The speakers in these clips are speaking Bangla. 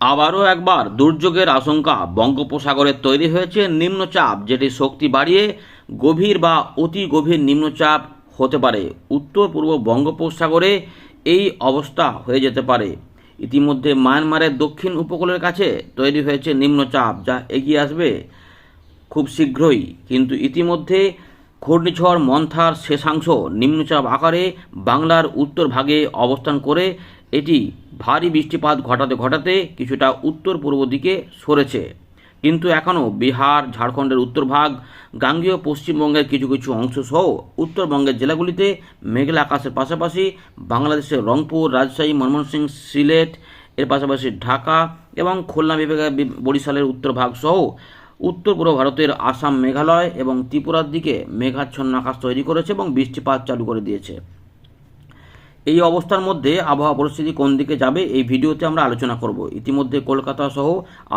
আবারও একবার দুর্যোগের আশঙ্কা বঙ্গোপসাগরে তৈরি হয়েছে নিম্নচাপ, যেটি শক্তি বাড়িয়ে গভীর বা অতি গভীর নিম্নচাপ হতে পারে। উত্তর পূর্ব বঙ্গোপসাগরে এই অবস্থা হয়ে যেতে পারে। ইতিমধ্যে মায়ানমারের দক্ষিণ উপকূলের কাছে তৈরি হয়েছে নিম্নচাপ, যা এগিয়ে আসবে খুব শীঘ্রই। কিন্তু ইতিমধ্যে ঘূর্ণিঝড় মন্থার শেষাংশ নিম্নচাপ আকারে বাংলার উত্তর ভাগে অবস্থান করে এটি ভারী বৃষ্টিপাত ঘটাতে ঘটাতে কিছুটা উত্তর পূর্ব দিকে সরেছে। কিন্তু এখনও বিহার, ঝাড়খণ্ডের উত্তরভাগ গাঙ্গেয় পশ্চিমবঙ্গের কিছু কিছু অংশ সহ উত্তরবঙ্গের জেলাগুলিতে মেঘলা আকাশের পাশাপাশি বাংলাদেশের রংপুর, রাজশাহী, ময়মনসিংহ, সিলেট, এর পাশাপাশি ঢাকা এবং খুলনা বিভাগের বরিশালের উত্তরভাগ সহ উত্তর পূর্ব ভারতের আসাম, মেঘালয় এবং ত্রিপুরার দিকে মেঘাচ্ছন্ন আকাশ তৈরি করেছে এবং বৃষ্টিপাত চালু করে দিয়েছে। এই অবস্থার মধ্যে আবহাওয়া পরিস্থিতি কোন দিকে যাবে, এই ভিডিওতে আমরা আলোচনা করব। ইতিমধ্যে কলকাতা সহ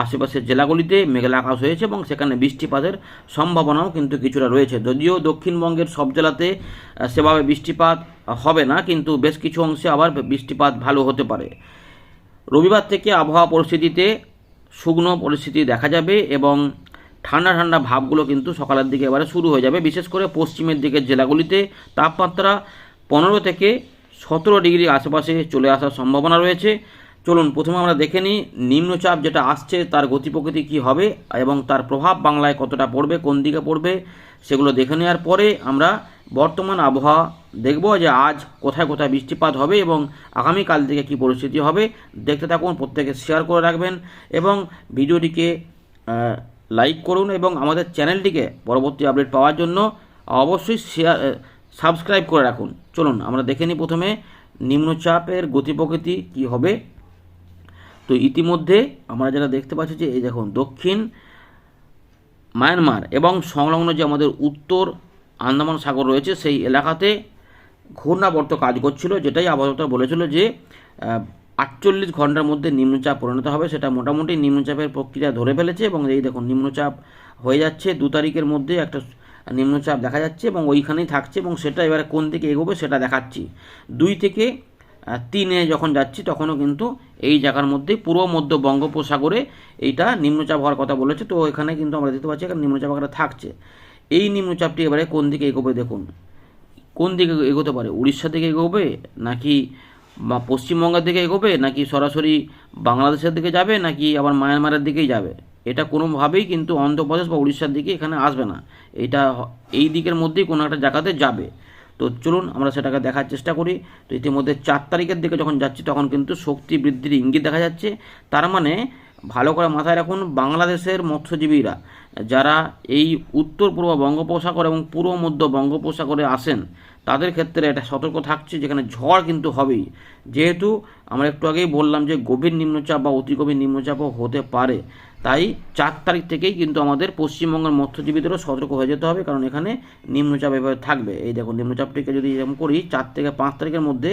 আশেপাশের জেলাগুলিতে মেঘলা আকাশ হয়েছে এবং সেখানে বৃষ্টিপাতের সম্ভাবনাও কিন্তু কিছুটা রয়েছে। যদিও দক্ষিণবঙ্গের সব জেলাতে সেভাবে বৃষ্টিপাত হবে না, কিন্তু বেশ কিছু অংশে আবার বৃষ্টিপাত ভালো হতে পারে। রবিবার থেকে আবহাওয়া পরিস্থিতিতে শুকনো পরিস্থিতি দেখা যাবে এবং ঠান্ডা ঠান্ডা ভাবগুলো কিন্তু সকালের দিকে এবারে শুরু হয়ে যাবে। বিশেষ করে পশ্চিমের দিকের জেলাগুলিতে তাপমাত্রা পনেরো থেকে সতেরো ডিগ্রি আশেপাশে চলে আসার সম্ভাবনা রয়েছে। চলুন, প্রথমে আমরা দেখে নিই নিম্নচাপ যেটা আসছে, তার গতি প্রকৃতি কী হবে এবং তার প্রভাব বাংলায় কতটা পড়বে, কোন দিকে পড়বে, সেগুলো দেখে নেওয়ার পরে আমরা বর্তমান আবহাওয়া দেখব যে আজ কোথায় কোথায় বৃষ্টিপাত হবে এবং আগামীকাল থেকে কী পরিস্থিতি হবে। দেখতে থাকুন, প্রত্যেকে শেয়ার করে রাখবেন এবং ভিডিওটিকে লাইক করুন এবং আমাদের চ্যানেলটিকে পরবর্তী আপডেট পাওয়ার জন্য অবশ্যই শেয়ার সাবস্ক্রাইব করে রাখুন। চলুন, আমরা দেখে নিই প্রথমে নিম্নচাপের গতি প্রকৃতি কী হবে। তো ইতিমধ্যে আমরা যেটা দেখতে পাচ্ছি যে, এই দেখুন, দক্ষিণ মায়ানমার এবং সংলগ্ন যে আমাদের উত্তর আন্দামান সাগর রয়েছে, সেই এলাকাতে ঘূর্ণাবর্ত কাজ করছিল, যেটাই আবহাওয়া বলেছিল যে আটচল্লিশ ঘণ্টার মধ্যে নিম্নচাপ পরিণত হবে। সেটা মোটামুটি নিম্নচাপের প্রক্রিয়া ধরে ফেলেছে এবং এই দেখুন, নিম্নচাপ হয়ে যাচ্ছে। দু তারিখের মধ্যে একটা নিম্নচাপ দেখা যাচ্ছে এবং ওইখানেই থাকছে এবং সেটা এবারে কোন দিকে এগোবে সেটা দেখাচ্ছি। দুই থেকে তিনে যখন যাচ্ছি তখনও কিন্তু এই জায়গার মধ্যে পূর্ব মধ্য বঙ্গোপসাগরে এইটা নিম্নচাপ হওয়ার কথা বলেছে। তো এখানে কিন্তু আমরা দেখতে পাচ্ছি এখানে নিম্নচাপ আকারে থাকছে। এই নিম্নচাপটি এবারে কোন দিকে এগোবে দেখুন। কোন দিকে এগোতে পারে? উড়িষ্যা দিকে এগোবে নাকি বা পশ্চিমবঙ্গের দিকে এগোবে নাকি সরাসরি বাংলাদেশের দিকে যাবে নাকি আবার মায়ানমারের দিকেই যাবে? এটা কোনোভাবেই কিন্তু অন্ধ্রপ্রদেশ বা উড়িষ্যার দিকে এখানে আসবে না। এটা এই দিকের মধ্যেই কোনো একটা জায়গাতে যাবে। তো চলুন, আমরা সেটাকে দেখার চেষ্টা করি। তো ইতিমধ্যে চার তারিখের দিকে যখন যাচ্ছি, তখন কিন্তু শক্তি বৃদ্ধির ইঙ্গিত দেখা যাচ্ছে। তার মানে ভালো করে মাথায় রাখুন, বাংলাদেশের মৎস্যজীবীরা যারা এই উত্তর পূর্ব বঙ্গোপসাগর এবং পূর্ব মধ্য বঙ্গোপসাগরে আসেন, তাদের ক্ষেত্রে এটা সতর্ক থাকছে, যেখানে ঝড় কিন্তু হবেই। যেহেতু আমরা একটু আগেই বললাম যে গভীর নিম্নচাপ বা অতি গভীর নিম্নচাপও হতে পারে। তাই চার তারিখ থেকেই কিন্তু আমাদের পশ্চিমবঙ্গের মৎস্যজীবীদেরও সতর্ক হয়ে যেতে হবে, কারণ এখানে নিম্নচাপ এভাবে থাকবে। এই দেখুন নিম্নচাপটিকে যদি এরকম করি, চার থেকে পাঁচ তারিখের মধ্যে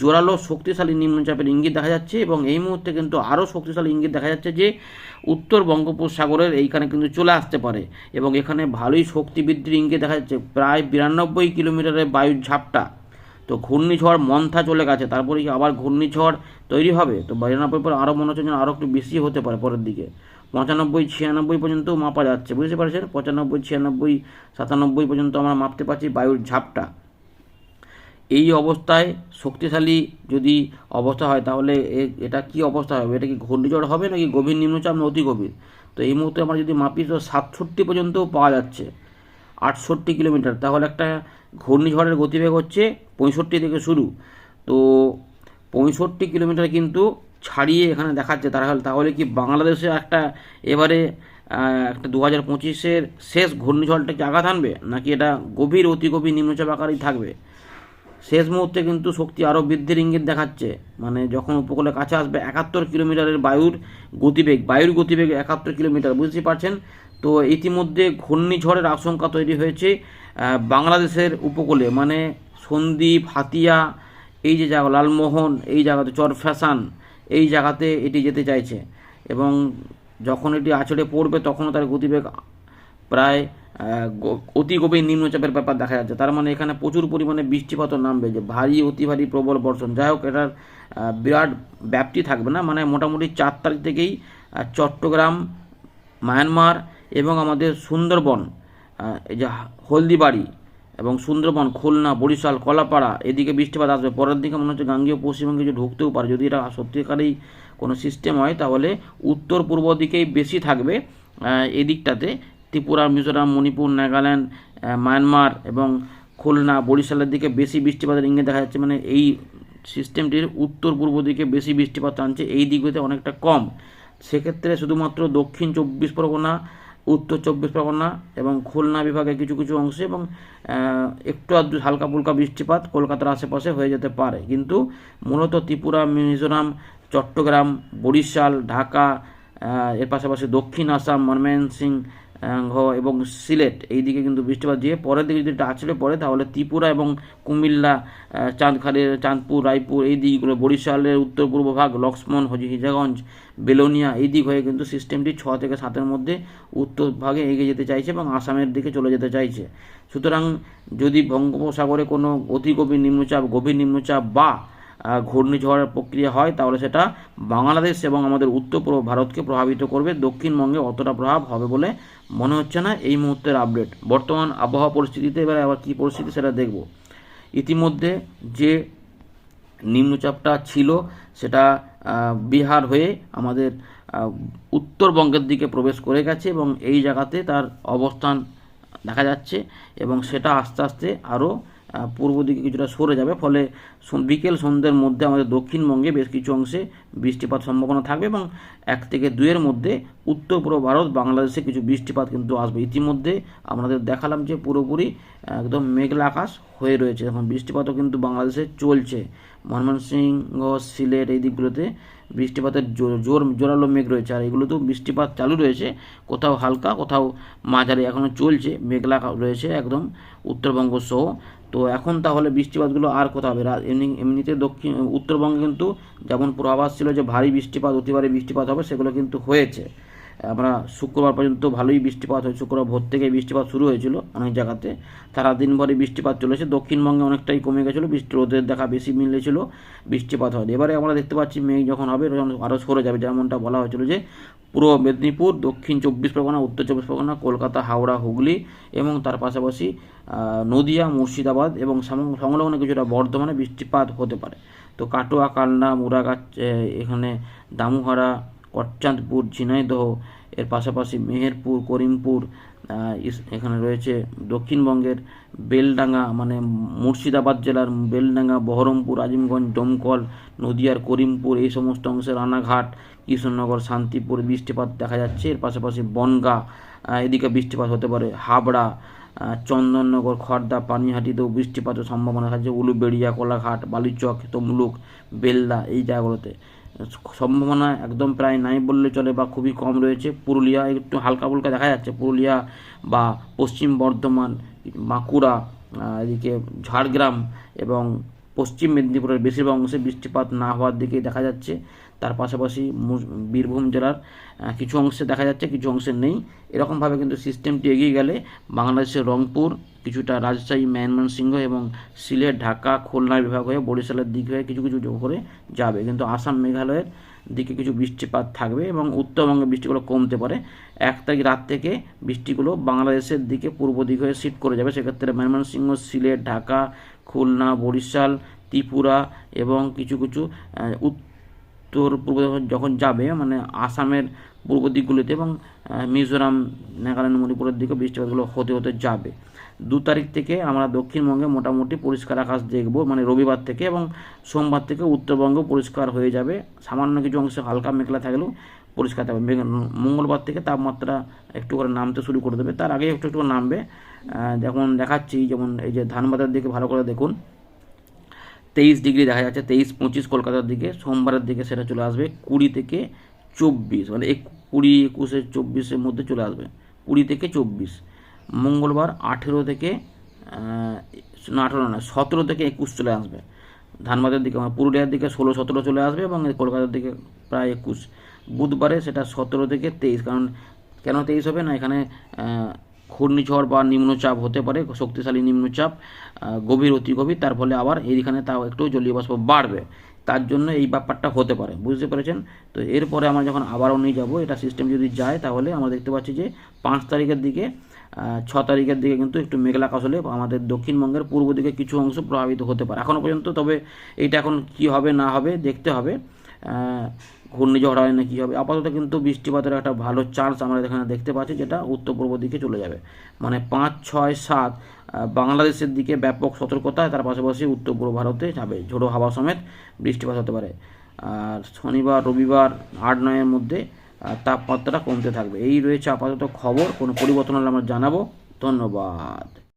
জোরালো শক্তিশালী নিম্নচাপের ইঙ্গিত দেখা যাচ্ছে এবং এই মুহূর্তে কিন্তু আরও শক্তিশালী ইঙ্গিত দেখা যাচ্ছে যে উত্তর বঙ্গোপসাগরের এইখানে কিন্তু চলে আসতে পারে এবং এখানে ভালোই শক্তি বৃদ্ধির ইঙ্গিত দেখা যাচ্ছে। প্রায় বিরানব্বই কিলোমিটারের বায়ুর ঝাপটা। তো ঘূর্ণিঝড় মন্থা চলে গেছে, তারপরে কি আবার ঘূর্ণিঝড় তৈরি হবে? তো বিরানব্বই পর আরও মনে হচ্ছে যেন আরও একটু বেশি হতে পারে পরের দিকে। পঁচানব্বই, ছিয়ানব্বই পর্যন্ত মাপা যাচ্ছে, বুঝতে পারছেন? পঁচানব্বই, ছিয়ানব্বই, সাতানব্বই পর্যন্ত আমরা মাপতে পারছি বায়ুর ঝাপটা। এই অবস্থায় শক্তিশালী যদি অবস্থা হয়, তাহলে এটা কি অবস্থা হবে? এটা কি ঘূর্ণিঝড় হবে নাকি গভীর নিম্নচাপ না অতি গভীর? তো এই মুহূর্তে আমরা যদি মাপি, তো সাতষট্টি পর্যন্তও পাওয়া যাচ্ছে, আটষট্টি কিলোমিটার। তাহলে একটা ঘূর্ণিঝড়ের গতিবেগ হচ্ছে পঁয়ষট্টি থেকে শুরু। তো পঁয়ষট্টি কিলোমিটার কিন্তু ছাড়িয়ে এখানে দেখাচ্ছে তাহলে তাহলে কি বাংলাদেশে একটা এবারে একটা দু হাজার পঁচিশের শেষ ঘূর্ণিঝড়টা কি আঘাত আনবে? নাকি এটা গভীর, অতি গভীর নিম্নচাপ আকারেই থাকবে? শেষ মুহূর্তে কিন্তু শক্তি আরও বৃদ্ধির ইঙ্গিত দেখাচ্ছে। মানে যখন উপকূলে কাছে আসবে একাত্তর কিলোমিটারের বায়ুর গতিবেগ বায়ুর গতিবেগ একাত্তর কিলোমিটার বুঝতে পারছেন? তো ইতিমধ্যে ঘূর্ণিঝড়ের আশঙ্কা তৈরি হয়েছে বাংলাদেশের উপকূলে। মানে সন্দ্বীপ হাতিয়া, এই যে জায়গা, লালমোহন, এই জায়গাতে চরফ্যাশান এই জায়গাতে এটি যেতে চাইছে। এবং যখন এটি আছড়ে পড়বে, তখনও তার গতিবেগ প্রায় অতি গভীর নিম্নচাপের ব্যাপার দেখা যাচ্ছে। তার মানে এখানে প্রচুর পরিমাণে বৃষ্টিপাতও নামবে, যে ভারী, অতি ভারী প্রবল বর্ষণ। যাই হোক, এটার বিরাট ব্যাপ্তি থাকবে না। মানে মোটামুটি চার তারিখ থেকেই চট্টগ্রাম, মায়ানমার এবং আমাদের সুন্দরবন এই যে হলদিবাড়ি এবং সুন্দরবন, খুলনা, বরিশাল, কলাপাড়া, এদিকে বৃষ্টিপাত আসবে। পরের দিকে মনে হচ্ছে গাঙ্গীয় পশ্চিমবঙ্গে কিছু ঢুকতেও পারে। যদি এটা সত্যিকারেই কোনো সিস্টেম হয়, তাহলে উত্তর পূর্ব দিকেই বেশি থাকবে এদিকটাতে। ত্রিপুরা, মিজোরাম, মণিপুর, নাগাল্যান্ড মায়ানমার এবং খুলনা, বরিশালের দিকে বেশি বৃষ্টিপাতের ইঙ্গিত দেখা যাচ্ছে। মানে এই সিস্টেমটির উত্তর পূর্ব দিকে বেশি বৃষ্টিপাত টানছে। এই দিকগুলোতে অনেকটা কম। সেক্ষেত্রে শুধুমাত্র দক্ষিণ চব্বিশ পরগনা উত্তর চব্বিশ পরগনা এবং খুলনা বিভাগে কিছু কিছু অংশে এবং একটু আধটু হালকা ফুলকা বৃষ্টিপাত কলকাতার আশেপাশে হয়ে যেতে পারে। কিন্তু মূলত ত্রিপুরা মিজোরাম চট্টগ্রাম বরিশাল ঢাকা এর পাশাপাশি দক্ষিণ আসাম ময়মনসিং আহ, এবং সিলেট। এই দিকে কিন্তু বৃষ্টিপাত দিয়ে পরের দিকে যদি এটা আছড়ে পড়ে, তাহলে ত্রিপুরা এবং কুমিল্লা চাঁদখালের চাঁদপুর, রায়পুর, এই দিকগুলো, বরিশালের উত্তর পূর্ব ভাগ, লক্ষ্মণ হজি হিজাগঞ্জ বেলোনিয়া, এই দিক হয়ে কিন্তু সিস্টেমটি ছ থেকে সাতের মধ্যে উত্তর ভাগে এগিয়ে যেতে চাইছে এবং আসামের দিকে চলে যেতে চাইছে। সুতরাং যদি বঙ্গোপসাগরে কোনো অতি গভীর নিম্নচাপ গভীর নিম্নচাপ বা ঘূর্ণিঝড়ের প্রক্রিয়া হয়, তাহলে সেটা বাংলাদেশ এবং আমাদের উত্তর পূর্ব ভারতকে প্রভাবিত করবে। দক্ষিণবঙ্গে অতটা প্রভাব হবে বলে মনে হচ্ছে না। এই মুহূর্তের আপডেট বর্তমান আবহাওয়া পরিস্থিতিতে এবার আবার কী পরিস্থিতি সেটা দেখব। ইতিমধ্যে যে নিম্নচাপটা ছিল, সেটা বিহার হয়ে আমাদের উত্তরবঙ্গের দিকে প্রবেশ করে গেছে এবং এই জায়গাতে তার অবস্থান দেখা যাচ্ছে এবং সেটা আস্তে আস্তে আরও পূর্ব দিকে কিছুটা সরে যাবে। ফলে বিকেল সন্ধ্যের মধ্যে আমাদের দক্ষিণবঙ্গে বেশ কিছু অংশে বৃষ্টিপাত সম্ভাবনা থাকবে এবং এক থেকে দুইয়ের মধ্যে উত্তর পূর্ব ভারত, বাংলাদেশে কিছু বৃষ্টিপাত কিন্তু আসবে। ইতিমধ্যে আমাদের দেখালাম যে পুরোপুরি একদম মেঘলা আকাশ হয়ে রয়েছে। এখন বৃষ্টিপাতও কিন্তু বাংলাদেশে চলছে। ময়মনসিংহ, সিলেট এই দিকগুলোতে বৃষ্টিপাতের জোর জোর, জোরালো মেঘ রয়েছে। আর এগুলোতেও বৃষ্টিপাত চালু রয়েছে। কোথাও হালকা, কোথাও মাঝারি এখনও চলছে। মেঘলা রয়েছে একদম উত্তরবঙ্গ সহ। তো এখন তাহলে বৃষ্টিপাতগুলো আর কোথাও হবে? এমনি, এমনিতে দক্ষিণ, উত্তরবঙ্গে কিন্তু যেমন পূর্বাভাস ছিল যে ভারী বৃষ্টিপাত, অতি ভারী বৃষ্টিপাত হবে, সেগুলো কিন্তু হয়েছে। আমরা শুক্রবার পর্যন্ত ভালোই বৃষ্টিপাত হয়েছে। শুক্রবার ভোর থেকে বৃষ্টিপাত শুরু হয়েছিল অনেক জায়গাতে। সারা দিনভরে বৃষ্টিপাত চলেছে। দক্ষিণবঙ্গে অনেকটাই কমে গেছিল। বৃষ্টি রোদের দেখা বেশি মিলেছিল বৃষ্টিপাত হয় এবারে আমরা দেখতে পাচ্ছি মেঘ যখন হবে, তখন আরও সরে যাবে, যেমনটা বলা হয়েছিল যে পূর্ব মেদিনীপুর, দক্ষিণ চব্বিশ পরগনা, উত্তর চব্বিশ পরগনা, কলকাতা, হাওড়া, হুগলি এবং তার পাশাপাশি নদিয়া, মুর্শিদাবাদ এবং সংলগ্ন কিছুটা বর্ধমানে বৃষ্টিপাত হতে পারে। তো কাটোয়া, কালনা, মুরাগাছ এখানে দামুহারা কটচাঁদপুর ঝিনাইদহ, এর পাশাপাশি মেহেরপুর, করিমপুর এখানে রয়েছে দক্ষিণবঙ্গের বেলডাঙ্গা মানে মুর্শিদাবাদ জেলার বেলডাঙ্গা, বহরমপুর, আজিমগঞ্জ দমকল নদিয়ার করিমপুর, এই সমস্ত অংশে রানাঘাট কৃষ্ণনগর শান্তিপুর বৃষ্টিপাত দেখা যাচ্ছে। এর পাশাপাশি বনগাঁ এদিকে বৃষ্টিপাত হতে পারে। হাবড়া চন্দননগর, খর্দা, পানিহাটিতেও বৃষ্টিপাতের সম্ভাবনা থাকছে। উলুবেড়িয়া, কোলাঘাট, বালিচক, তমলুক, বেলদা এই জায়গাগুলোতে। সম্ভাবনা একদম প্রায় নাই বললে চলে বা খুবই কম রয়েছে। পুরুলিয়া একটু হালকা ফুলকা দেখা যাচ্ছে। পুরুলিয়া বা পশ্চিম বর্ধমান, বাঁকুড়া এদিকে ঝাড়গ্রাম এবং পশ্চিম মেদিনীপুরের বেশিরভাগ অংশে বৃষ্টিপাত না হওয়ার দিকেই দেখা যাচ্ছে। তার পাশাপাশি বীরভূম জেলার কিছু অংশে দেখা যাচ্ছে, কিছু অংশে নেই। এরকমভাবে কিন্তু সিস্টেমটি এগিয়ে গেলে বাংলাদেশের রংপুর, কিছুটা রাজশাহী, ময়মনসিংহ এবং সিলেট, ঢাকা, খুলনা বিভাগ হয়ে বরিশালের দিক হয়ে কিছু কিছু করে যাবে। কিন্তু আসাম মেঘালয়ের দিকে কিছু বৃষ্টিপাত থাকবে এবং উত্তরবঙ্গে বৃষ্টিগুলো কমতে পারে। এক তারিখ রাত থেকে বৃষ্টিগুলো বাংলাদেশের দিকে পূর্ব দিক হয়ে শিফট করে যাবে। সেক্ষেত্রে ময়মনসিংহ, সিলেট, ঢাকা, খুলনা, বরিশাল, ত্রিপুরা এবং কিছু কিছু উত্তর পূর্ব যখন- যখন যাবে মানে আসামের পূর্ব দিকগুলিতে এবং মিজোরাম, নাগাল্যান্ড, মণিপুরের দিকে বৃষ্টিপাতগুলো হতে হতে যাবে। দু তারিখ থেকে আমরা দক্ষিণবঙ্গে মোটামুটি পরিষ্কার আকাশ দেখব মানে রবিবার থেকে এবং সোমবার থেকে উত্তরবঙ্গ পরিষ্কার হয়ে যাবে। সামান্য কিছু অংশে হালকা মেঘলা থাকলেও পরিষ্কার থাকবে। মঙ্গলবার থেকে তাপমাত্রা একটু করে নামতে শুরু করে দেবে। তার আগে একটু একটু নামবে। যেমন দেখাচ্ছি, যেমন এই যে ধানবাদের দিকে ভালো করে দেখুন। তেইশ ডিগ্রি দেখা যাচ্ছে, তেইশ, পঁচিশ কলকাতার দিকে, সোমবারের দিকে সেটা চলে আসবে কুড়ি থেকে চব্বিশ মানে এক, কুড়ি, একুশে, চব্বিশের মধ্যে চলে আসবে, কুড়ি থেকে চব্বিশ। মঙ্গলবার আঠেরো থেকে না, আঠেরো না সতেরো থেকে একুশ চলে আসবে। ধানবাদের দিকে মানে পুরুলিয়ার দিকে ষোলো, সতেরো চলে আসবে এবং কলকাতার দিকে প্রায় একুশ। বুধবারে সেটা সতেরো থেকে তেইশ, কারণ কেন তেইশ হবে না? এখানে ঘূর্ণিঝড় বা নিম্নচাপ হতে পারে, শক্তিশালী নিম্নচাপ গভীর, অতি গভীর, তার ফলে আবার এইখানে তাও একটু জলীয় বাষ্প বাড়বে। তার জন্য এই ব্যাপারটা হতে পারে, বুঝতে পেরেছেন? তো এরপরে আমরা যখন আবারও নিয়ে যাব, এটা সিস্টেম যদি যায়, তাহলে আমরা দেখতে পাচ্ছি যে পাঁচ তারিখের দিকে ছ তারিখের দিকে কিন্তু একটু মেঘলা আকাশ হলে আমাদের দক্ষিণবঙ্গের পূর্ব দিকে কিছু অংশ প্রভাবিত হতে পারে। এখনও পর্যন্ত তবে এইটা এখন কি হবে, না হবে, দেখতে হবে। ঘূর্ণিঝড় হয় না কী হবে? আপাতত কিন্তু বৃষ্টিপাতের একটা ভালো চান্স আমরা এখানে দেখতে পাচ্ছি, যেটা উত্তর পূর্ব দিকে চলে যাবে। মানে পাঁচ, ছয়, সাত বাংলাদেশের দিকে ব্যাপক সতর্কতা তার পাশাপাশি উত্তর পূর্ব ভারতে যাবে। ঝোড়ো হাওয়া সমেত বৃষ্টিপাত হতে পারে। আর শনিবার, রবিবার, আট, নয়ের মধ্যে তাপমাত্রা কমতে থাকবে। এই রয়েছে আপাতত খবর। কোনো পরিবর্তন হলে আমরা জানাব। ধন্যবাদ।